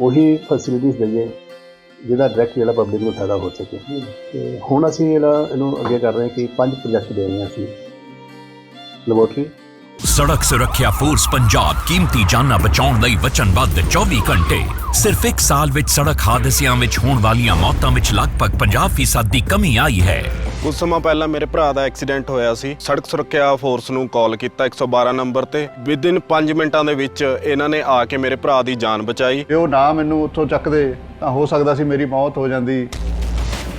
ਉਹੀ ਫੈਸਿਲਿਟੀਜ਼ ਦਈਏ, ਜਿਹਦਾ ਡਾਇਰੈਕਟ ਜਿਹੜਾ ਪਬਲਿਕ ਨੂੰ ਫਾਇਦਾ ਹੋ ਸਕੇ। ਤੇ ਹੁਣ ਅਸੀਂ ਜਿਹੜਾ ਇਹਨੂੰ ਅੱਗੇ ਕਰ ਰਹੇ ਕਿ ਪੰਜ ਪ੍ਰੋਜੈਕਟ ਦੇ ਰਹੇ ਹਾਂ ਅਸੀਂ। ਲੈਬੋਰਟਰੀ ਸੜਕ ਸੁਰੱਖਿਆ ਫੋਰਸ ਪੰਜਾਬ ਕੀਮਤੀ ਜਾਨਾਂ ਬਚਾਉਣ ਲਈ ਵਚਨਬੱਧ 24 ਘੰਟੇ। ਸਿਰਫ ਇੱਕ ਸਾਲ ਵਿੱਚ ਸੜਕ ਹਾਦਸਿਆਂ ਵਿੱਚ ਹੋਣ ਵਾਲੀਆਂ ਮੌਤਾਂ ਵਿੱਚ ਲਗਭਗ 50% ਦੀ ਕਮੀ ਆਈ ਹੈ। ਕੁਝ ਸਮਾਂ ਪਹਿਲਾਂ ਮੇਰੇ ਭਰਾ ਦਾ ਐਕਸੀਡੈਂਟ ਹੋਇਆ ਸੀ। ਸੜਕ ਸੁਰੱਖਿਆ ਫੋਰਸ ਨੂੰ ਕਾਲ ਕੀਤਾ 112 ਨੰਬਰ ਤੇ। ਵਿਦਿਨ 5 ਮਿੰਟਾਂ ਦੇ ਵਿੱਚ ਇਹਨਾਂ ਨੇ ਆ ਕੇ ਮੇਰੇ ਭਰਾ ਦੀ ਜਾਨ ਬਚਾਈ। ਜੇ ਉਹ ਨਾ ਮੈਨੂੰ ਉੱਥੋਂ ਚੱਕਦੇ ਤਾਂ ਹੋ ਸਕਦਾ ਸੀ ਮੇਰੀ ਮੌਤ ਹੋ ਜਾਂਦੀ।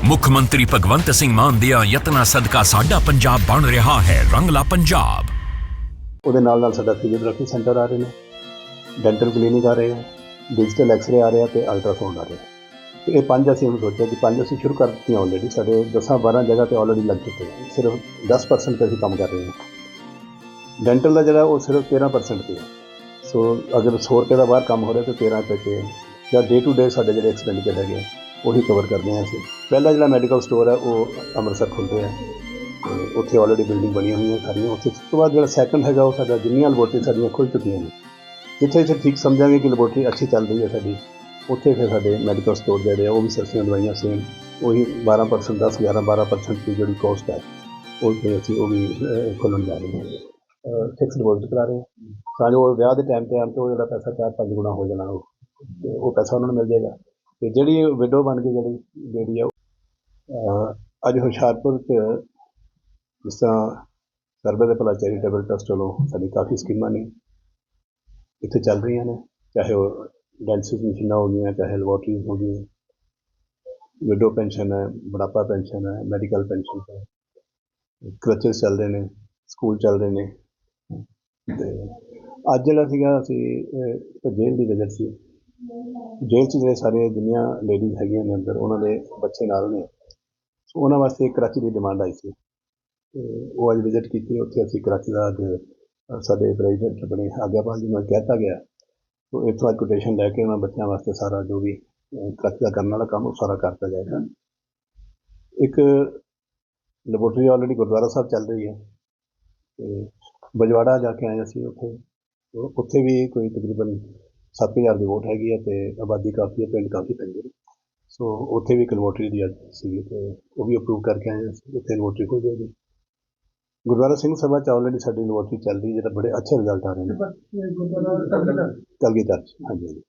ਮੁੱਖ ਮੰਤਰੀ ਭਗਵੰਤ ਸਿੰਘ ਮਾਨ ਦੀਆਂ ਯਤਨਾਂ ਸਦਕਾ ਸਾਡਾ ਪੰਜਾਬ ਬਣ ਰਿਹਾ ਹੈ ਰੰਗਲਾ ਪੰਜਾਬ। ਉਹਦੇ ਨਾਲ ਨਾਲ ਸਾਡਾ ਫਿਜ਼ੀਓਥੈਰੇਪੀ ਸੈਂਟਰ ਆ ਰਹੇ ਨੇ। ਡੈਂਟਲ ਕਲੀਨਿਕ ਆ ਰਹੇ ਆ ਡਿਜੀਟਲ ਐਕਸ-ਰੇ ਆ ਰਿਹਾ ਤੇ ਅਲਟਰਾਸਾਊਂਡ ਆ ਰਿਹਾ ਤੇ ਇਹ ਪੰਜ ਅਸੀਂ ਹੁਣ ਸੋਚਿਆ ਕਿ ਪੰਜ ਅਸੀਂ ਸ਼ੁਰੂ ਕਰ ਦਿੱਤੀਆਂ ਆਲਰੇਡੀ ਸਾਡੇ 10-12 ਜਗ੍ਹਾ ਤੇ ਆਲਰੇਡੀ ਲੱਗ ਚੁੱਕੇ ਆ ਸਿਰਫ 10% ਤੇ ਅਸੀਂ ਕੰਮ ਕਰ ਰਹੇ ਹਾਂ। ਡੈਂਟਲ ਦਾ ਜਿਹੜਾ ਉਹ ਸਿਰਫ 13% ਤੇ ਹੈ। ਸੋ ਅਗਰ 100 ਰੁਪਏ ਦਾ ਬਾਹਰ ਕੰਮ ਹੋ ਰਿਹਾ ਤਾਂ 13 ਰੁਪਏ ਤੇ ਜਾਂ ਡੇ ਟੂ ਡੇ ਸਾਡੇ ਜਿਹੜੇ ਐਕਸਪੈਂਡੀਚਰ ਹੈਗੇ ਆ, ਉਹੀ ਕਵਰ ਕਰਦੇ ਹਾਂ ਅਸੀਂ। ਪਹਿਲਾ ਜਿਹੜਾ ਮੈਡੀਕਲ ਸਟੋਰ ਹੈ ਉਹ ਅੰਮ੍ਰਿਤਸਰ ਖੁੱਲ੍ਹ ਰਿਹਾ ਉੱਥੇ ਆਲਰੇਡੀ ਬਿਲਡਿੰਗ ਬਣੀ ਹੋਈ ਹੈ ਸਾਰੀਆਂ। ਉੱਥੇ ਉਸ ਤੋਂ ਬਾਅਦ ਜਿਹੜਾ ਸੈਕੰਡ ਹੈਗਾ ਉਹ ਸਾਡਾ ਜਿੰਨੀਆਂ ਲੈਬੋਰਟਰੀ ਸਾਡੀਆਂ ਖੁੱਲ੍ਹ ਚੁੱਕੀਆਂ ਨੇ। ਜਿੱਥੇ ਜਿੱਥੇ ਠੀਕ ਸਮਝਾਂਗੇ ਕਿ ਲੈਬੋਰਟਰੀ ਅੱਛੀ ਚੱਲ ਰਹੀ ਹੈ ਸਾਡੀ ਉੱਥੇ ਫਿਰ ਸਾਡੇ ਮੈਡੀਕਲ ਸਟੋਰ ਜਿਹੜੇ ਆ ਉਹ ਵੀ ਸਸਤੀਆਂ ਦਵਾਈਆਂ ਸੇਮ ਉਹੀ 12% 10 11 12% ਦੀ ਜਿਹੜੀ ਕੋਸਟ ਹੈ ਉਹ ਤੇ ਅਸੀਂ ਉਹ ਵੀ ਅਹ, ਖੋਲ੍ਹਣ ਜਾ ਰਹੇ ਹਾਂ। ਫਿਕਸ ਡਿਪੋਜ਼ਿਟ ਕਰਾ ਰਹੇ ਹਾਂ। ਤਾਂ ਜੋ ਵਿਆਹ ਦੇ ਟਾਈਮ ਤੇ ਆਉਣ ਤੇ ਉਹ ਜਿਹੜਾ ਪੈਸਾ ਚਾਰ ਪੰਜ ਗੁਣਾ ਹੋ ਜਾਣਾ ਉਹ ਤੇ ਉਹ ਪੈਸਾ ਉਹਨਾਂ ਨੂੰ ਮਿਲ ਜਾਏਗਾ। ਤੇ ਜਿਹੜੀ ਵਿਡੋ ਬਣ ਕੇ ਜਿਹੜੀ ਜਿਹੜੀ ਆ ਉਹ, ਅੱਜ ਹੁਸ਼ਿਆਰਪੁਰ 'ਚ ਜਿਸ ਤਰ੍ਹਾਂ ਸਰਬੇ ਦੇ ਭਲਾ ਚੈਰੀਟੇਬਲ ਟਰਸਟ ਵੱਲੋਂ ਸਾਡੀ ਕਾਫੀ ਸਕੀਮਾਂ ਨੇ ਇੱਥੇ ਚੱਲ ਰਹੀਆਂ ਨੇ ਚਾਹੇ ਉਹ ਡਾਇਲਸਿਸ ਮਸ਼ੀਨਾਂ ਹੋ ਗਈਆਂ, ਚਾਹੇ ਲੈਬੋਰਟਰੀਜ਼ ਹੋ ਗਈਆਂ। ਵਿਡੋ ਪੈਨਸ਼ਨ ਹੈ, ਬੁਢਾਪਾ ਪੈਨਸ਼ਨ ਹੈ ਮੈਡੀਕਲ ਪੈਨਸ਼ਨ ਹੈ। ਕ੍ਰਚਸ ਚੱਲ ਰਹੇ ਨੇ ਸਕੂਲ ਚੱਲ ਰਹੇ ਨੇ। ਤੇ ਅੱਜ ਜਿਹੜਾ ਸੀਗਾ, ਅਸੀਂ ਜੇਲ੍ਹ ਦੀ ਵਿਜ਼ਿਟ ਸੀ। ਜੇਲ੍ਹ 'ਚ ਜਿਹੜੇ ਸਾਰੇ ਜਿੰਨੀਆਂ ਲੇਡੀਜ਼ ਹੈਗੀਆਂ ਨੇ ਅੰਦਰ, ਉਹਨਾਂ ਦੇ ਬੱਚੇ ਨਾਲ ਨੇ। ਸੋ ਉਹਨਾਂ ਵਾਸਤੇ ਕਰਾਚੀ ਦੀ ਡਿਮਾਂਡ ਆਈ ਸੀ। ਤੇ ਉਹ ਅੱਜ ਵਿਜ਼ਿਟ ਕੀਤੀ, ਉੱਥੇ ਅਸੀਂ ਕਰਾਚੀ ਦਾ ਅੱਜ ਸਾਡੇ ਪ੍ਰੈਜ਼ੀਡੈਂਟ ਬਣੇ, ਆਗਿਆਪਾਲ ਜੀ ਨੂੰ ਕਹਿਤਾ ਗਿਆ। ਸੋ ਇੱਥੋਂ ਅੱਜ ਕੋਟੇਸ਼ਨ ਲੈ ਕੇ ਉਹਨਾਂ ਬੱਚਿਆਂ ਵਾਸਤੇ ਸਾਰਾ ਜੋ ਵੀ ਅ, ਦਾ ਕਰਨ ਵਾਲਾ ਕੰਮ ਉਹ ਸਾਰਾ ਕਰਤਾ ਜਾਏਗਾ। ਇੱਕ ਲੈਬੋਰਟਰੀ ਆਲਰੇਡੀ ਗੁਰਦੁਆਰਾ ਸਾਹਿਬ ਚੱਲ ਰਹੀ ਹੈ। ਤੇ ਬਜਵਾੜਾ ਜਾ ਕੇ ਆਏ ਅਸੀਂ ਉੱਥੇ। ਉੱਥੇ ਵੀ ਕੋਈ ਤਕਰੀਬਨ 7000 ਦੀ ਵੋਟ ਹੈਗੀ ਹੈ ਤੇ ਆਬਾਦੀ ਕਾਫੀ ਹੈ ਪਿੰਡ ਕਾਫੀ ਪੈਂਦੇ ਨੇ ਸੋ ਉੱਥੇ ਵੀ ਇੱਕ ਲੈਬੋਰਟਰੀ ਦੀ ਅੱਜ ਸੀ ਤੇ ਉਹ ਵੀ ਅਪਰੂਵ ਕਰਕੇ ਆਏ ਅਸੀਂ। ਉੱਥੇ ਲੈਬੋਰਟਰੀ ਖੁੱਲ ਜਾਏਗੀ। ਗੁਰਦੁਆਰਾ ਸਿੰਘ ਸਭਾ ਚ ਆਲਰੇਡੀ ਸਾਡੀ ਲੈਬੋਰਟਰੀ ਚੱਲ ਰਹੀ ਹੈ ਜਿਹੜਾ ਬੜੇ ਅੱਛੇ ਰਿਜ਼ਲਟ ਆ ਰਹੇ ਨੇ। ਕਲਗੀ ਚਰਚ ਹਾਂਜੀ ਹਾਂਜੀ।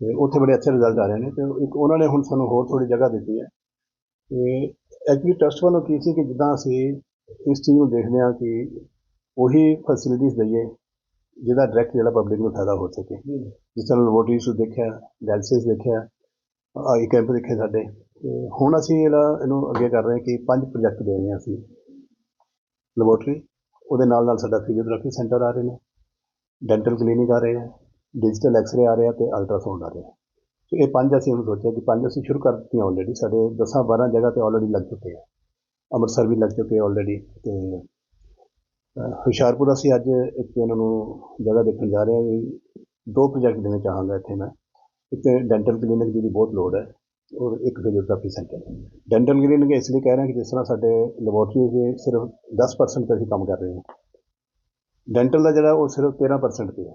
ਤੇ ਉੱਥੇ ਬੜੇ ਅੱਛੇ ਰਿਜ਼ਲਟ ਆ ਰਹੇ ਨੇ ਤੇ ਇੱਕ ਉਹਨਾਂ ਨੇ ਹੁਣ ਸਾਨੂੰ ਹੋਰ ਥੋੜੀ ਜਗ੍ਹਾ ਦਿੱਤੀ ਹੈ। ਤੇ ਐਕਚੁਅਲੀ ਟਰਸਟ ਵੱਲੋਂ ਕੀ ਸੀ ਕਿ ਜਿੱਦਾਂ ਅਸੀਂ ਇਸ ਚੀਜ਼ ਨੂੰ ਦੇਖਦੇ ਹਾਂ ਕਿ ਉਹੀ ਫੈਸਿਲਿਟੀਜ਼ ਦਈਏ ਜਿਹਦਾ ਡਾਇਰੈਕਟ ਜਿਹੜਾ ਪਬਲਿਕ ਨੂੰ ਫਾਇਦਾ ਹੋ ਸਕੇ। ਜਿਸ ਤਰ੍ਹਾਂ ਲੈਬੋਰਟਰੀਜ਼ ਨੂੰ ਦੇਖਿਆ ਡਾਇਲਸਿਸ ਦੇਖਿਆ ਆਈ ਕੈਂਪ ਦੇਖੇ ਸਾਡੇ। ਹੁਣ ਅਸੀਂ ਜਿਹੜਾ ਇਹਨੂੰ ਅੱਗੇ ਕਰ ਰਹੇ ਹਾਂ ਕਿ ਪੰਜ ਪ੍ਰੋਜੈਕਟ ਦੇ ਰਹੇ ਹਾਂ ਅਸੀਂ। ਲੈਬੋਰਟਰੀ ਉਹਦੇ ਨਾਲ ਨਾਲ ਸਾਡਾ ਫਿਜ਼ੀਓਥੈਰੇਪੀ ਸੈਂਟਰ ਆ ਰਹੇ ਨੇ ਡੈਂਟਲ ਕਲੀਨਿਕ ਆ ਰਹੇ ਆ ਡਿਜੀਟਲ ਐਕਸ-ਰੇ ਆ ਰਿਹਾ ਤੇ ਅਲਟਰਾਸਾਊਂਡ ਆ ਰਿਹਾ ਸੋ ਇਹ ਪੰਜ ਅਸੀਂ ਹੁਣ ਸੋਚਿਆ ਕਿ ਪੰਜ ਅਸੀਂ ਸ਼ੁਰੂ ਕਰ ਦਿੱਤੀਆਂ ਆਲਰੇਡੀ ਸਾਡੇ 10-12 ਜਗ੍ਹਾ ਤੇ ਆਲਰੇਡੀ ਲੱਗ ਚੁੱਕੇ ਆ। ਅੰਮ੍ਰਿਤਸਰ ਵੀ ਲੱਗ ਚੁੱਕੇ ਆਲਰੇਡੀ ਤੇ ਹੁਸ਼ਿਆਰਪੁਰ ਅਸੀਂ ਅੱਜ ਇੱਕ ਇਹਨਾਂ ਨੂੰ ਜਗ੍ਹਾ ਦੇਖਣ ਜਾ ਰਹੇ ਹਾਂ ਵੀ ਦੋ ਪ੍ਰੋਜੈਕਟ ਦੇਣਾ ਚਾਹਾਂਗਾ ਇੱਥੇ ਮੈਂ। ਇੱਕ ਡੈਂਟਲ ਕਲੀਨਿਕ ਦੀ ਵੀ ਬਹੁਤ ਲੋੜ ਹੈ। ਔਰ ਇੱਕ ਫਿਜ਼ੀਓਥੈਰੇਪੀ ਸੈਂਟਰ ਡੈਂਟਲ ਕਲੀਨਿਕ ਇਸ ਲਈ ਕਹਿ ਰਹੇ ਹਾਂ ਕਿ ਜਿਸ ਤਰ੍ਹਾਂ ਸਾਡੇ ਲੈਬੋਰਟਰੀ ਦੇ ਸਿਰਫ 10% ਤੇ ਅਸੀਂ ਕੰਮ ਕਰ ਰਹੇ ਹਾਂ। ਡੈਂਟਲ ਦਾ ਜਿਹੜਾ ਉਹ ਸਿਰਫ 13% ਤੇ ਹੈ।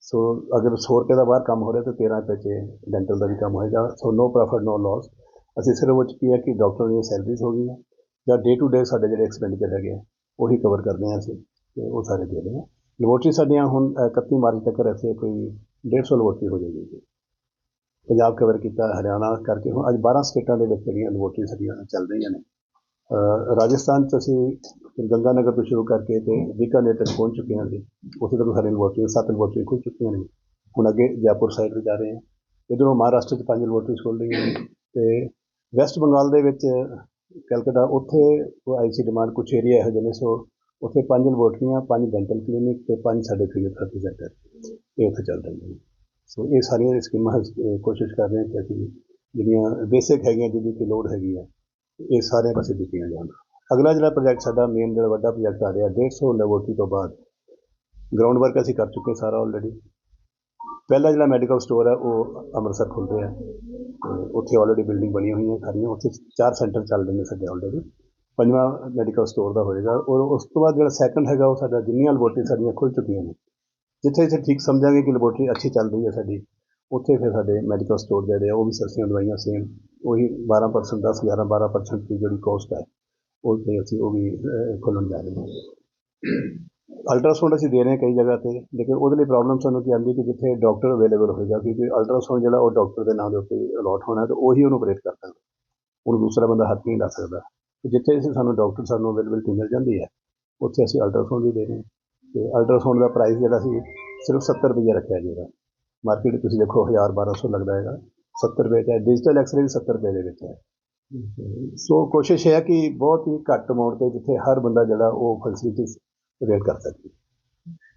ਸੋ ਅਗਰ 100 ਰੁਪਏ ਦਾ ਬਾਹਰ ਕੰਮ ਹੋ ਰਿਹਾ ਤਾਂ 13 ਰੁਪਏ 'ਚ ਡੈਂਟਲ ਦਾ ਵੀ ਕੰਮ ਹੋਏਗਾ। ਸੋ ਨੋ ਪ੍ਰੋਫਿਟ ਨੋ ਲਾਸ ਅਸੀਂ ਸਿਰਫ ਉਹ 'ਚ ਕੀ ਹੈ ਕਿ ਡਾਕਟਰ ਦੀਆਂ ਸੈਲਰੀਜ਼ ਹੋ ਗਈਆਂ ਜਾਂ ਡੇ ਟੂ ਡੇ ਸਾਡੇ ਜਿਹੜੇ ਐਕਸਪੈਂਡੀਚਰ ਹੈਗੇ ਆ, ਉਹੀ ਕਵਰ ਕਰਦੇ ਹਾਂ ਅਸੀਂ ਤੇ ਉਹ ਸਾਰੇ ਦੇ ਰਹੇ ਹਾਂ। ਲੈਬੋਰਟਰੀ ਸਾਡੀਆਂ ਹੁਣ ਅ, 31 ਮਾਰਚ ਤੱਕ ਇੱਥੇ ਕੋਈ 150 ਲੈਬੋਰਟਰੀ ਹੋ ਜਾਏਗੀ। ਪੰਜਾਬ ਕਵਰ ਕੀਤਾ ਹਰਿਆਣਾ ਕਰਕੇ। ਹੁਣ ਅੱਜ 12 ਸਟੇਟਾਂ ਦੇ ਵਿੱਚ ਜਿਹੜੀਆਂ ਲੈਬੋਰਟਰੀ ਸਾਡੀਆਂ ਚੱਲ ਰਹੀਆਂ ਨੇ। ਰਾਜਸਥਾਨ 'ਚ ਅਸੀਂ ਗੰਗਾ ਨਗਰ ਤੋਂ ਸ਼ੁਰੂ ਕਰਕੇ ਤੇ ਬੀਕਾਨੇਰ ਤੱਕ ਪਹੁੰਚ ਚੁੱਕੇ ਹਾਂ ਜੀ। ਉੱਥੇ ਤੱਕ ਸਾਡੀ ਲੈਬੋਰਟਰੀ ਸੱਤ ਲੈਬੋਰਟਰੀ ਖੁੱਲ ਚੁੱਕੀਆਂ ਨੇ। ਹੁਣ ਅੱਗੇ ਜੈਪੁਰ ਸਾਈਡ ਤੇ ਜਾ ਰਹੇ ਹਾਂ। ਇੱਧਰੋਂ ਮਹਾਰਾਸ਼ਟਰ 'ਚ ਪੰਜ ਲੈਬੋਰਟਰੀ ਖੁੱਲ ਰਹੀਆਂ ਨੇ ਤੇ ਵੈਸਟ ਬੰਗਾਲ ਦੇ ਵਿੱਚ ਕਲਕੱਤਾ ਉੱਥੇ ਉਹ ਆਈ ਸੀ ਡਿਮਾਂਡ ਕੁਛ ਏਰੀਆ ਇਹੋ ਜਿਹੇ ਨੇ, ਸੋ ਉੱਥੇ ਪੰਜ ਲੈਬੋਰਟਰੀਆਂ ਪੰਜ ਡੈਂਟਲ ਕਲੀਨਿਕ ਤੇ ਪੰਜ ਸਾਡੇ ਫਿਜ਼ੀਓਥੈਰੇਪੀ ਸੈਂਟਰ ਇਹ ਉੱਥੇ ਚੱਲ ਰਹੇ ਨੇ। ਸੋ ਇਹ ਸਾਰੀਆਂ ਸਕੀਮਾਂ ਅਸੀਂ, ਕੋਸ਼ਿਸ਼ ਕਰ ਰਹੇ ਹਾਂ ਕਿ ਅਸੀਂ ਜਿਹੜੀਆਂ ਬੇਸਿਕ ਹੈਗੀਆਂ ਜਿਹਦੀ ਕਿ ਲੋੜ ਹੈਗੀ ਹੈ ਇਹ ਸਾਰੇ ਪਾਸੇ ਦਿੱਤੀਆਂ ਜਾਣ। ਅਗਲਾ ਜਿਹੜਾ ਪ੍ਰੋਜੈਕਟ ਸਾਡਾ ਮੇਨ ਜਿਹੜਾ ਵੱਡਾ ਪ੍ਰੋਜੈਕਟ ਆ ਰਿਹਾ 150 ਲੈਬੋਰਟਰੀ ਤੋਂ ਬਾਅਦ ਗਰਾਊਂਡ ਵਰਕ ਅਸੀਂ ਕਰ ਚੁੱਕੇ ਸਾਰਾ ਆਲਰੇਡੀ ਪਹਿਲਾ ਜਿਹੜਾ ਮੈਡੀਕਲ ਸਟੋਰ ਹੈ ਉਹ ਅੰਮ੍ਰਿਤਸਰ ਖੁੱਲ ਰਿਹਾ। ਉੱਥੇ ਆਲਰੇਡੀ ਬਿਲਡਿੰਗ ਬਣੀ ਹੋਈ ਹੈ ਸਾਰੀਆਂ ਉੱਥੇ ਚਾਰ ਸੈਂਟਰ ਚੱਲ ਰਹੇ ਨੇ ਸਾਡੇ ਆਲਰੇਡੀ ਪੰਜਵਾਂ ਮੈਡੀਕਲ ਸਟੋਰ ਦਾ ਹੋਏਗਾ। ਔਰ ਉਸ ਤੋਂ ਬਾਅਦ ਜਿਹੜਾ ਸੈਕੰਡ ਹੈਗਾ ਉਹ ਸਾਡਾ ਜਿੰਨੀਆਂ ਲੈਬੋਰਟਰੀ ਸਾਡੀਆਂ ਖੁੱਲ ਚੁੱਕੀਆਂ ਨੇ ਜਿੱਥੇ ਜਿੱਥੇ ਠੀਕ ਸਮਝਾਂਗੇ ਕਿ ਲੈਬੋਰਟਰੀ ਅੱਛੀ ਚੱਲ ਰਹੀ ਹੈ ਸਾਡੀ ਉੱਥੇ ਫਿਰ ਸਾਡੇ ਮੈਡੀਕਲ ਸਟੋਰ ਜਿਹੜੇ ਆ ਉਹ ਵੀ ਸਸਤੀਆਂ ਦਵਾਈਆਂ ਸੇਮ ਉਹੀ 12% 10 11 12% ਦੀ ਜਿਹੜੀ ਕੋਸਟ ਹੈ ਉਹ ਤੇ ਅਸੀਂ ਉਹ ਵੀ ਅਹ, ਖੋਲ੍ਹਣ ਜਾ ਰਹੇ ਹਾਂ। ਅਲਟਰਾਸਾਊਂਡ ਅਸੀਂ ਦੇ ਰਹੇ ਹਾਂ ਕਈ ਜਗ੍ਹਾ ਤੇ ਲੇਕਿਨ ਉਹਦੇ ਲਈ ਪ੍ਰੋਬਲਮ ਸਾਨੂੰ ਕੀ ਆਉਂਦੀ ਕਿ ਜਿੱਥੇ ਡਾਕਟਰ ਅਵੇਲੇਬਲ ਹੋਏਗਾ ਕਿਉਂਕਿ ਅਲਟਰਾਸਾਊਂਡ ਜਿਹੜਾ ਉਹ ਡਾਕਟਰ ਦੇ ਨਾਮ ਦੇ ਉੱਤੇ ਅਲਾਟ ਹੋਣਾ ਤੇ ਉਹੀ ਉਹਨੂੰ ਆਪਰੇਟ ਕਰ ਸਕਦਾ। ਉਹਨੂੰ ਦੂਸਰਾ ਬੰਦਾ ਹੱਥ ਨਹੀਂ ਲਾ ਸਕਦਾ। ਜਿੱਥੇ ਅਸੀਂ ਸਾਨੂੰ ਡਾਕਟਰ ਸਾਨੂੰ ਅਵੇਲੇਬਿਲਟੀ ਮਿਲ ਜਾਂਦੀ ਹੈ ਉੱਥੇ ਅਸੀਂ ਅਲਟਰਾਸਾਊਂਡ ਵੀ ਦੇ ਰਹੇ ਹਾਂ। ਤੇ ਅਲਟਰਾਸਾਊਂਡ ਦਾ ਪ੍ਰਾਈਸ ਜਿਹੜਾ ਸੀ ਸਿਰਫ 70 ਰੁਪਏ ਰੱਖਿਆ ਜੀ ਇਹਦਾ ਮਾਰਕੀਟ ਤੁਸੀਂ ਦੇਖੋ 1000 1200 ਲੱਗਦਾ ਹੈਗਾ 70 ਰੁਪਏ ਹੈ ਡਿਜੀਟਲ ਐਕਸਰੇ ਵੀ 70 ਰੁਪਏ ਦੇ ਵਿੱਚ ਹੈ। ਸੋ ਕੋਸ਼ਿਸ਼ ਹੈ ਕਿ ਬਹੁਤ ਹੀ ਘੱਟ ਅਮਾਉਂਟ ਤੇ ਜਿੱਥੇ ਹਰ ਬੰਦਾ ਜਿਹੜਾ ਉਹ ਫੈਸਿਲਿਟੀਜ਼ ਅਵੇਲ ਕਰ ਸਕੇ।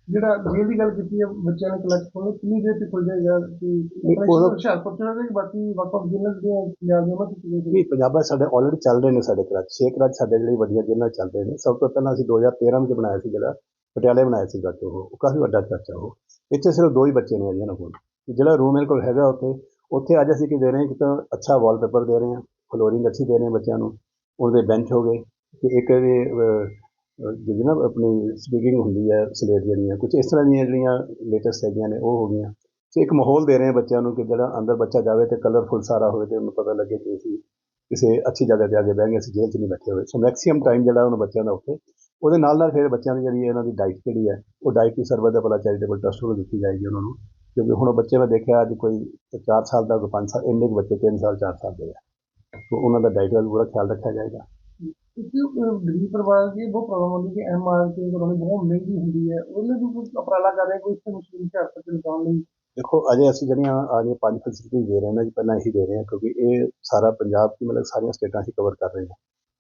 ਜਿਹੜਾ ਜੇਲ੍ਹ ਦੀ ਗੱਲ ਕੀਤੀ ਹੈ ਬੱਚਿਆਂ ਨੇ ਕਲਚ ਖੋਲ੍ਹਣਾ ਕਿੰਨੀ ਦੇਰ ਤੱਕ ਖੁੱਲ ਜਾਏਗਾ? ਕਿ ਉਹਦਾ- ਹੁਸ਼ਿਆਰਪੁਰ ਚ ਕਿ ਬਾਕੀ ਵੱਖ-ਵੱਖ ਜ਼ਿਲ੍ਹਿਆਂ ਦੀਆਂ ਪੰਜਾਬ ਉਹਨਾਂ ਚ ਵੀ ਪੰਜਾਬ ਸਾਡੇ ਆਲਰੇਡੀ ਚੱਲ ਰਹੇ ਨੇ ਸਾਡੇ ਕਲੱਚ। ਛੇ ਕਲੱਚ ਸਾਡੇ ਜਿਹੜੇ ਵੱਡੀਆਂ ਜਿਹਨਾਂ ਚੱਲ ਰਹੇ ਨੇ। ਸਭ ਤੋਂ ਪਹਿਲਾਂ ਅਸੀਂ 2013 ਵਿੱਚ ਬਣਾਇਆ ਸੀ ਜਿਹੜਾ ਪਟਿਆਲੇ ਬਣਾਇਆ ਸੀ ਗੱਟ ਉਹ ਉਹ ਕਾਫੀ ਵੱਡਾ ਕਲੱਚ ਆ ਉਹ। ਇੱਥੇ ਸਿਰਫ ਦੋ ਹੀ ਬੱਚੇ ਨੇ ਜਿਹਨਾਂ ਕੋਲ। ਤੇ ਜਿਹੜਾ ਰੂਮ ਮੇਰੇ ਕੋਲ ਹੈਗਾ ਉੱਥੇ ਉੱਥੇ ਅੱਜ ਅਸੀਂ ਕੀ ਦੇ ਰਹੇ ਹਾਂ ਕਿ ਤਾਂ ਅੱਛਾ ਵਾਲਪੇਪਰ ਦੇ ਰਹੇ ਹਾਂ ਫਲੋਰਿੰਗ ਅੱਛੀ ਦੇ ਰਹੇ ਹਾਂ ਬੱਚਿਆਂ ਨੂੰ। ਉਹਦੇ ਬੈਂਚ ਹੋ ਗਏ ਤੇ ਇੱਕ ਇਹਦੇ ਅਹ, ਜਿਹੜੀ ਨਾ ਆਪਣੀ ਸਪੀਕਿੰਗ ਹੁੰਦੀ ਹੈ ਸਲੇਟ ਜਿਹੜੀਆਂ ਕੁਝ ਇਸ ਤਰ੍ਹਾਂ ਦੀਆਂ ਜਿਹੜੀਆਂ ਲੇਟੈਸਟ ਹੈਗੀਆਂ ਨੇ ਉਹ ਹੋ ਗਈਆਂ। ਤੇ ਇੱਕ ਮਾਹੌਲ ਦੇ ਰਹੇ ਹਾਂ ਬੱਚਿਆਂ ਨੂੰ ਕਿ ਜਿਹੜਾ ਅੰਦਰ ਬੱਚਾ ਜਾਵੇ ਤੇ ਕਲਰਫੁਲ ਸਾਰਾ ਹੋਵੇ ਤੇ ਉਹਨੂੰ ਪਤਾ ਲੱਗੇ ਕਿ ਅਸੀਂ ਕਿਸੇ ਅੱਛੀ ਜਗ੍ਹਾ ਤੇ ਆ ਕੇ ਬਹਿ ਗਏ ਅਸੀਂ ਜੇਲ੍ਹ 'ਚ ਨਹੀਂ ਬੈਠੇ ਹੋਏ। ਸੋ ਮੈਕਸਿਮਮ ਟਾਈਮ ਜਿਹੜਾ ਉਹਨਾਂ ਬੱਚਿਆਂ ਦਾ ਉੱਥੇ ਉਹਦੇ ਨਾਲ ਨਾਲ ਫਿਰ ਬੱਚਿਆਂ ਦੀ ਜਿਹੜੀ ਹੈ ਇਹਨਾਂ ਦੀ ਡਾਈਟ ਜਿਹੜੀ ਹੈ ਉਹ ਡਾਈਟ ਵੀ ਸਰਵਰ ਦਾ ਭਲਾ ਚੈਰੀਟੇਬਲ ਟਰਸਟ ਵੱਲੋਂ ਦਿੱਤੀ ਜਾਏਗੀ ਉਹਨਾਂ ਨੂੰ ਕਿਉਂਕਿ ਹੁਣ ਬੱਚੇ ਮੈਂ ਦੇਖਿਆ ਅੱਜ ਕੋਈ 4 ਸਾਲ ਦਾ ਕੋਈ 5 ਸਾਲ ਇੰਨੇ ਕੁ ਬੱਚੇ 3 ਸਾਲ 4 ਸਾਲ ਦੇ ਆ। ਸੋ ਉਹਨਾਂ ਦਾ ਡਾਈਟ ਦਾ ਵੀ ਪੂਰਾ ਖਿਆਲ ਰੱਖਿਆ ਜਾਏਗਾ। ਗਰੀਬ ਪਰਿਵਾਰ ਦੀ ਬਹੁਤ ਪ੍ਰੋਬਲਮ ਹੁੰਦੀ ਕਿ ਐਮ ਆਰ ਕੇ ਕਰਾਉਣੀ ਬਹੁਤ ਮਹਿੰਗੀ ਹੁੰਦੀ ਹੈ। ਲਈ ਵੀ ਕੋਈ ਉਪਰਾਲਾ ਕਰ ਰਹੇ ਕੋਈ ਇਸ ਮੁਸ਼ਕਿਲ ਹੁਸ਼ਿਆਰਪੁਰ ਚ ਲਗਾਉਣ ਲਈ। ਦੇਖੋ ਅਜੇ ਅਸੀਂ ਜਿਹੜੀਆਂ ਆਜੇ ਪੰਜ ਫੈਸਿਲਿਟੀ ਦੇ ਰਹੇ ਹਾਂ ਨਾ ਜੀ ਪਹਿਲਾਂ ਇਹੀ ਦੇ ਰਹੇ ਹਾਂ ਕਿਉਂਕਿ ਇਹ ਸਾਰਾ ਪੰਜਾਬ ਦੀ ਮਤਲਬ ਸਾਰੀਆਂ ਸਟੇਟਾਂ ਅਸੀਂ ਕਵਰ ਕਰ ਰਹੇ ਹਾਂ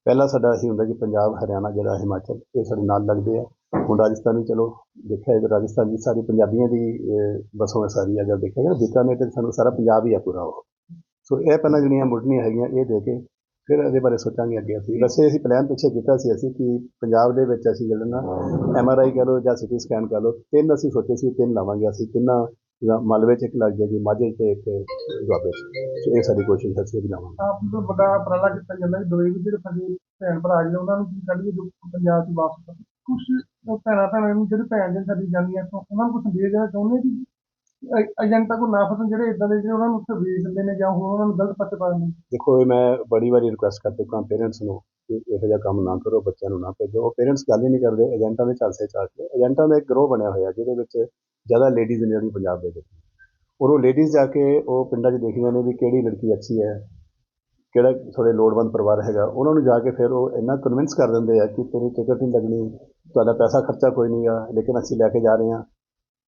ਪਹਿਲਾਂ ਸਾਡਾ ਇਹੀ ਹੁੰਦਾ ਕਿ ਪੰਜਾਬ ਹਰਿਆਣਾ ਜਿਹੜਾ ਹਿਮਾਚਲ ਇਹ ਸਾਡੇ ਨਾਲ ਲੱਗਦੇ ਆ। ਹੁਣ ਰਾਜਸਥਾਨ ਵੀ ਚਲੋ ਦੇਖਿਆ ਜੇ ਰਾਜਸਥਾਨ ਦੀ ਸਾਰੀ ਪੰਜਾਬੀਆਂ ਦੀ ਅਹ, ਬਸੋਂ ਹੈ ਸਾਰੀ ਅਗਰ ਦੇਖਿਆ ਜਾਏ ਬੀਕਾਨੇਰ ਤੇ ਸਾਨੂੰ ਸਾਰਾ ਪੰਜਾਬ ਹੀ ਆ ਪੂਰਾ ਉਹ। ਸੋ ਇਹ ਪਹਿਲਾਂ ਜਿਹੜੀਆਂ ਮੁੱਢਲੀਆਂ ਹੈਗੀਆਂ ਇਹ ਦੇ ਕੇ ਫਿਰ ਇਹਦੇ ਬਾਰੇ ਸੋਚਾਂਗੇ ਅੱਗੇ ਅਸੀਂ। ਵੈਸੇ ਅਸੀਂ ਪਲਾਨ ਪਿੱਛੇ ਕੀਤਾ ਸੀ ਅਸੀਂ ਕਿ ਪੰਜਾਬ ਦੇ ਵਿੱਚ ਅਸੀਂ ਜਿਹੜਾ ਨਾ ਐਮ ਆਰ ਆਈ ਕਹ ਲਓ ਜਾਂ ਸਿਟੀ ਸਕੈਨ ਕਹ ਲਓ ਤਿੰਨ ਅਸੀਂ ਸੋਚੇ ਸੀ ਤਿੰਨ ਲਾਵਾਂਗੇ ਅਸੀਂ ਤਿੰਨਾਂ ਮਲਵੇ 'ਚ ਇੱਕ ਲੱਗ ਜਾਏਗੀ ਮਾਝੇ 'ਚ ਇੱਕ ਦੁਆਬੇ 'ਚ ਇਹ ਸਾਡੀ ਕੋਸ਼ਿਸ਼ ਹੈ ਅਸੀਂ ਵੀ ਲਾਵਾਂਗੇ ਆਪ ਨੂੰ ਵੱਡਾ ਉਪਰਾਲਾ ਕੀਤਾ ਜਾਂਦਾ ਕਿ ਦੋਏ ਵੀ ਜਿਹੜੇ ਫਸੇ ਭੈਣ ਭਰਾ ਜਿਹੜੇ ਉਹਨਾਂ ਨੂੰ ਕੀ ਕੱਢੀਏ ਜੋ ਪੰਜਾਬ ਤੋਂ ਵਾਪਸ ਕੁਝ ਭੈਣਾਂ ਭੈਣਾਂ ਨੂੰ ਜਿਹੜੇ ਭੈਣ ਦੇ ਸਾਡੀ ਜਾਂਦੀਆਂ ਤੋਂ ਉਹਨਾਂ ਨੂੰ ਕੁਝ ਸੰਦੇਸ਼ ਦੇਣਾ ਚਾਹੁੰਦੇ ਕਿ ਏਜੰਟਾਂ ਕੋਲ ਨਾ ਫਸਣ ਜਿਹੜੇ ਇਦਾਂ ਦੇ ਜਿਹੜੇ ਉਹਨਾਂ ਨੂੰ ਉੱਥੇ ਵੇਚ ਦਿੰਦੇ ਨੇ ਜਾਂ ਹੋਰ ਉਹਨਾਂ ਨੂੰ ਗਲਤ ਪਾਸੇ ਪਾ ਦਿੰਦੇ ਨੇ। ਦੇਖੋ ਇਹ ਮੈਂ ਬੜੀ ਵਾਰੀ ਰਿਕੁਐਸਟ ਕਰ ਚੁੱਕਾ ਪੇਰੈਂਟਸ ਨੂੰ ਕਿ ਇਹੋ ਜਿਹਾ ਕੰਮ ਨਾ ਕਰੋ ਬੱਚਿਆਂ ਨੂੰ ਨਾ ਭੇਜੋ। ਉਹ ਪੇਰੈਂਟਸ ਗੱਲ ਹੀ ਨਹੀਂ ਕਰਦੇ ਏਜੰਟਾਂ ਦੇ ਝਾਂਸੇ ਚਾੜ ਕੇ ਏਜੰਟਾਂ ਦਾ ਇੱਕ ਗਰੋਹ ਬਣਿਆ ਹੋਇਆ ਜਿਹਦੇ ਵਿੱਚ ਜ਼ਿਆਦਾ ਲੇਡੀਜ਼ ਨੇ ਜਿਹੜੀ ਪੰਜਾਬ ਦੇ ਵਿੱਚ। ਔਰ ਉਹ ਲੇਡੀਜ਼ ਜਾ ਕੇ ਉਹ ਪਿੰਡਾਂ 'ਚ ਦੇਖਦੀਆਂ ਨੇ ਵੀ ਕਿਹੜੀ ਲੜਕੀ ਅੱਛੀ ਹੈ, ਕਿਹੜਾ ਥੋੜੇ ਲੋੜਵੰਦ ਪਰਿਵਾਰ ਹੈਗਾ। ਉਹਨਾਂ ਨੂੰ ਜਾ ਕੇ ਫਿਰ ਉਹ ਇੰਨਾ ਕਨਵਿੰਸ ਕਰ ਦਿੰਦੇ ਆ ਕਿ ਤੇਰੀ ਟਿਕਟ ਨਹੀਂ ਲੱਗਣੀ, ਤੁਹਾਡਾ ਪੈਸਾ ਖਰਚਾ ਕੋਈ ਨਹੀਂ ਆ ਲੇਕਿਨ ਅਸੀਂ ਲੈ ਕੇ ਜਾ ਰਹੇ ਹਾਂ।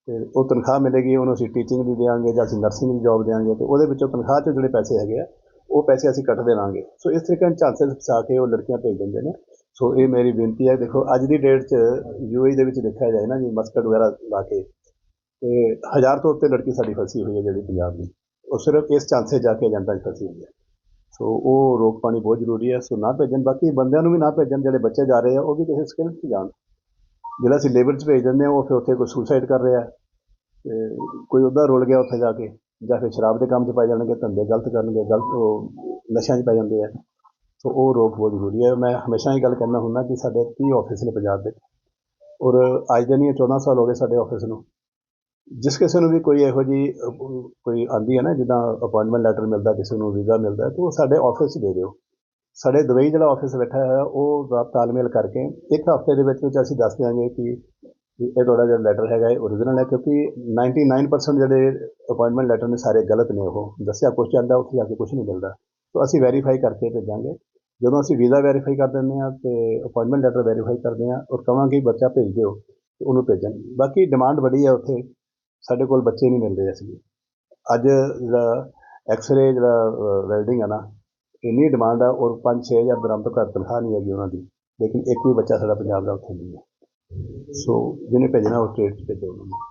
ਤੇ ਉਹ ਤਨਖਾਹ ਮਿਲੇਗੀ, ਉਹਨੂੰ ਅਸੀਂ ਟੀਚਿੰਗ ਵੀ ਦੇਵਾਂਗੇ ਜਾਂ ਅਸੀਂ ਨਰਸਿੰਗ ਦੀ ਜੌਬ ਦੇਵਾਂਗੇ ਤੇ ਉਹਦੇ ਵਿੱਚੋਂ ਤਨਖਾਹ 'ਚੋਂ ਜਿਹੜੇ ਪੈਸੇ ਹੈਗੇ ਆ, ਉਹ ਪੈਸੇ ਅਸੀਂ ਕੱਟ ਦੇਵਾਂਗੇ। ਸੋ ਇਸ ਤਰੀਕੇ ਨਾਲ ਝਾਂਸੇ ਫਸਾ ਕੇ ਉਹ ਲੜਕੀਆਂ ਭੇਜ ਦਿੰਦੇ ਨੇ। ਸੋ ਇਹ ਮੇਰੀ ਬੇਨਤੀ ਹੈ, ਦੇਖੋ, ਅੱਜ ਦੀ ਡੇਟ 'ਚ ਯੂਏਈ ਦੇ ਵਿੱਚ ਦੇਖਿਆ ਜਾਏ ਨਾ ਜੀ ਮਸਕਟ ਵਗੈਰਾ ਲਾ ਕੇ ਤੇ ਹਜ਼ਾਰ ਤੋਂ ਉੱਤੇ ਲੜਕੀ ਸਾਡੀ ਫਸੀ ਹੋਈ ਹੈ ਜਿਹੜੀ ਪੰਜਾਬ ਦੀ। ਉਹ ਸਿਰਫ ਇਸ ਝਾਂਸੇ ਜਾ ਕੇ ਏਜੰਟਾਂ 'ਚ ਫਸੀ ਹੋਈ ਹੈ। ਸੋ ਉਹ ਰੋਕ ਪਾਣੀ ਬਹੁਤ ਜ਼ਰੂਰੀ ਹੈ। ਸੋ ਨਾ ਭੇਜਣ, ਬਾਕੀ ਬੰਦਿਆਂ ਨੂੰ ਵੀ ਨਾ ਭੇਜਣ ਜਿਹੜੇ ਬੱਚੇ ਜਾ ਰਹੇ ਆ, ਉਹ ਵੀ ਕਿਸੇ ਸਕਿੱਲ 'ਚ ਜਾਣ। ਜਿਹੜਾ ਅਸੀਂ ਲੇਬਰ 'ਚ ਭੇਜ ਦਿੰਦੇ ਆ, ਉਹ ਫਿਰ ਉੱਥੇ ਕੋਈ ਸੁਸਾਈਡ ਕਰ ਰਿਹਾ ਤੇ ਕੋਈ ਉੱਦਾਂ ਰੁਲ ਗਿਆ ਉੱਥੇ ਜਾ ਕੇ, ਜਾਂ ਫਿਰ ਸ਼ਰਾਬ ਦੇ ਕੰਮ 'ਚ ਪੈ ਜਾਣਗੇ, ਧੰਦੇ ਗਲਤ ਕਰਨਗੇ, ਗਲਤ ਉਹ ਨਸ਼ਿਆਂ 'ਚ ਪੈ ਜਾਂਦੇ ਆ। ਸੋ ਉਹ ਰੋਕ ਬਹੁਤ ਜ਼ਰੂਰੀ ਹੈ। ਮੈਂ ਹਮੇਸ਼ਾ ਇਹ ਗੱਲ ਕਹਿੰਦਾ ਹੁੰਦਾ ਕਿ ਸਾਡੇ 30 ਆਫਿਸ ਨੇ ਪੰਜਾਬ ਦੇ। ਔਰ ਅੱਜ ਦੇ ਨਹੀਂ 14 ਸਾਲ ਹੋ ਗਏ ਸਾਡੇ ਆਫਿਸ ਨੂੰ। ਜਿਸ ਕਿਸੇ ਨੂੰ ਵੀ ਕੋਈ ਇਹੋ ਜਿਹੀ ਕੋਈ ਆਉਂਦੀ ਹੈ ਨਾ, ਜਿੱਦਾਂ ਅਪਾਇੰਟਮੈਂਟ ਲੈਟਰ ਮਿਲਦਾ, ਕਿਸੇ ਨੂੰ ਵੀਜ਼ਾ ਮਿਲਦਾ, ਤਾਂ ਉਹ ਸਾਡੇ ਆਫਿਸ 'ਚ ਦੇ ਦਿਓ। ਸਾਡੇ ਦੁਬਈ ਜਿਹੜਾ ਆਫਿਸ ਬੈਠਾ ਹੋਇਆ, ਉਹ ਤਾਲਮੇਲ ਕਰਕੇ ਇੱਕ ਹਫ਼ਤੇ ਦੇ ਵਿੱਚ ਵਿੱਚ ਅਸੀਂ ਦੱਸ ਦਿਆਂਗੇ ਕਿ ਇਹ ਤੁਹਾਡਾ ਜਿਹੜਾ ਲੈਟਰ ਹੈਗਾ, ਇਹ ਓਰੀਜਨਲ ਹੈ, ਕਿਉਂਕਿ 99% ਜਿਹੜੇ ਅਪਾਇੰਟਮੈਂਟ ਲੈਟਰ ਨੇ, ਸਾਰੇ ਗਲਤ ਨੇ ਉਹ। ਦੱਸਿਆ ਕੁਛ ਜਾਂਦਾ, ਉੱਥੇ ਜਾ ਕੇ ਕੁਛ ਨਹੀਂ ਮਿਲਦਾ। ਤਾਂ ਅਸੀਂ ਵੈਰੀਫਾਈ ਕਰਕੇ ਭੇਜਾਂਗੇ। ਜਦੋਂ ਅਸੀਂ ਵੀਜ਼ਾ ਵੈਰੀਫਾਈ ਕਰ ਦਿੰਦੇ ਹਾਂ ਤੇ ਅਪਾਇੰਟਮੈਂਟ ਲੈਟਰ ਵੈਰੀਫਾਈ ਕਰਦੇ ਹਾਂ, ਔਰ ਕਹਾਂਗੇ ਬੱਚਾ ਭੇਜ ਦਿਓ, ਤੇ ਉਹਨੂੰ ਭੇਜਣ ਬਾਕੀ ਡਿਮਾਂਡ ਬੜੀ ਹੈ ਉੱਥੇ। ਸਾਡੇ ਕੋਲ ਬੱਚੇ ਨਹੀਂ ਮਿਲਦੇ ਅਸੀਂ ਅੱਜ ਜਿਹੜਾ ਐਕਸਰੇ ਜਿਹੜਾ ਵੈਲਡਿੰਗ ਆ ਨਾ, ਇੰਨੀ ਡਿਮਾਂਡ ਆ, ਔਰ 5-6 ਹਜ਼ਾਰ ਦਰਮ ਤੋਂ ਘੱਟ ਤਨਖਾਹ ਨਹੀਂ ਹੈਗੀ ਉਹਨਾਂ ਦੀ, ਲੇਕਿਨ ਇੱਕ ਵੀ ਬੱਚਾ ਸਾਡਾ ਪੰਜਾਬ ਦਾ ਉੱਥੇ ਨਹੀਂ ਹੈ। ਸੋ ਜਿਹਨੇ ਭੇਜਣਾ, ਉਹ ਸਟੇਟ 'ਚ ਭੇਜੋ ਉਹਨਾਂ ਨੂੰ।